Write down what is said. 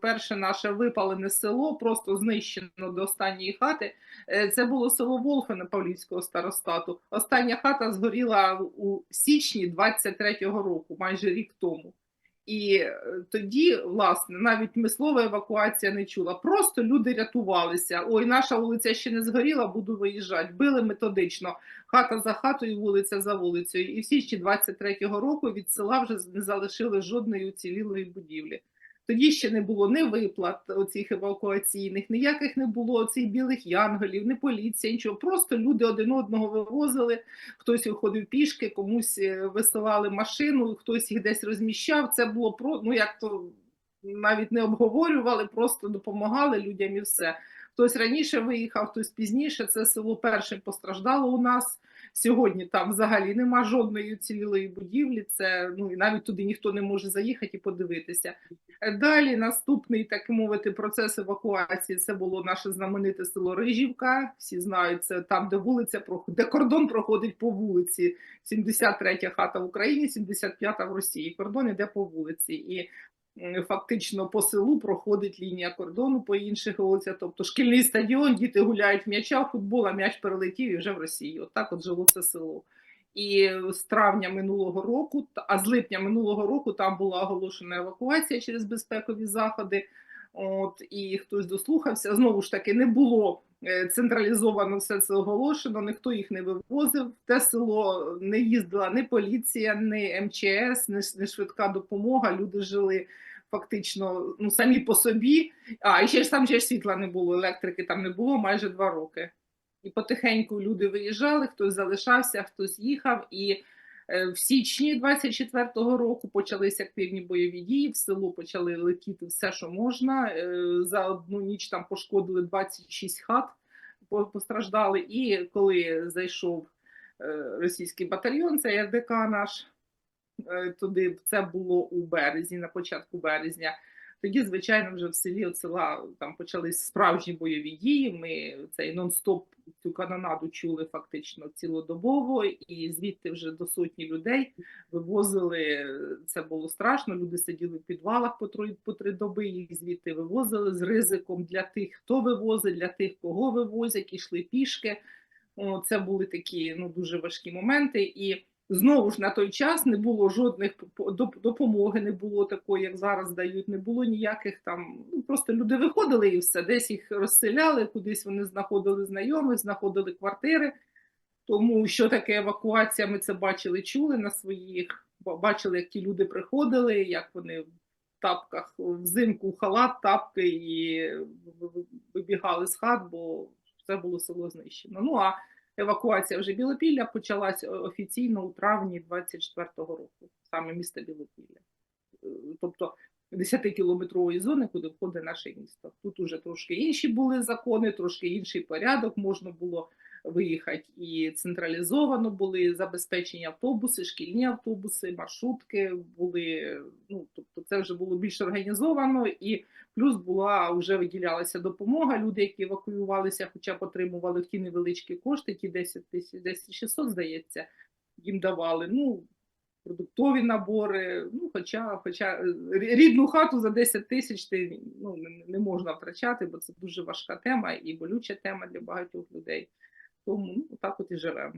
перше наше випалене село, просто знищено до останньої хати. Е, Це було село Волфине Павлівського старостату. Остання хата згоріла у січні 23-го року, майже рік тому. І е, тоді, власне, навіть ми слова евакуація не чула. Просто люди рятувалися. Ой, наша вулиця ще не згоріла, буду виїжджати. Били методично, хата за хатою, вулиця за вулицею. І в січні 23-го року від села вже не залишили жодної уцілілої будівлі. Тоді ще не було ні виплат оцих евакуаційних, ніяких не було цих білих янголів, ні поліція, нічого. Просто люди один одного вивозили. Хтось виходив пішки, комусь е, висилали машину, хтось їх десь розміщав. Це було про ну як то навіть не обговорювали, просто допомагали людям і все. Хтось раніше виїхав, хтось пізніше. Це село першим постраждало у нас. Сьогодні там взагалі нема жодної уцілілої будівлі. Це ну і навіть туди ніхто не може заїхати і подивитися. Далі наступний, так мовити, процес евакуації. Це було наше знамените село Рижівка. Всі знають це там, де вулиця де кордон проходить по вулиці. 73 хата в Україні, 75-та в Росії. Кордон іде по вулиці. І фактично по селу проходить лінія кордону по інших вулицях. Тобто шкільний стадіон, діти гуляють м'яча, футбол, а м'яч перелетів і вже в Росії. От от жило це село. І з травня минулого року, а з липня минулого року там була оголошена евакуація через безпекові заходи. От і хтось дослухався. Знову ж таки, не було е, централізовано все це оголошено, ніхто їх не вивозив. В те село не їздила ні поліція, ні МЧС, ні, швидка допомога. Люди жили фактично ну самі по собі. А і ще ж там ще ж світла не було, електрики там не було майже два роки. І потихеньку люди виїжджали, хтось залишався, хтось їхав. І е, в січні 24-го року почалися активні бойові дії. В село почали летіти все, що можна. Е, За одну ніч там пошкодили 26 хат, постраждали. І коли зайшов е, російський батальйон, це РДК наш е, туди, це було у березні, на початку березня. Тоді, звичайно, вже в селі от села там почались справжні бойові дії. Ми цей нон-стоп цю канонаду чули фактично цілодобово, і звідти вже до сотні людей вивозили. Це було страшно. Люди сиділи в підвалах по три, по три доби. Їх звідти вивозили з ризиком для тих, хто вивозить, для тих, кого вивозять, ішли пішки. Це були такі ну дуже важкі моменти і. Знову ж на той час не було жодних допомоги, не було такої, як зараз дають, не було ніяких там. Ну просто люди виходили і все, десь їх розселяли, кудись вони знаходили знайомих, знаходили квартири. Тому що таке евакуація, ми це бачили, чули на своїх, ба- бачили, як ті люди приходили, як вони в тапках взимку халат, тапки і вибігали з хат, бо це було село знищено. Ну а евакуація вже Білопілля почалась офіційно у травні 24-го року, саме місто Білопілля. Е, Тобто 10-кілометрової зони, куди входить наше місто. Тут уже трошки інші були закони, трошки інший порядок. Можна було виїхати і централізовано були забезпечені автобуси, шкільні автобуси, маршрутки були. Ну тобто, це вже було більш організовано і плюс була вже виділялася допомога. Люди, які евакуювалися, хоча б отримували ті невеличкі кошти, ті 10 тисяч, 10 600, здається, їм давали. Ну продуктові набори. Ну, хоча, хоча е, рідну хату за 10 тисяч ти ну не, не можна втрачати, бо це дуже важка тема і болюча тема для багатьох людей. Тому ну, так от і живемо.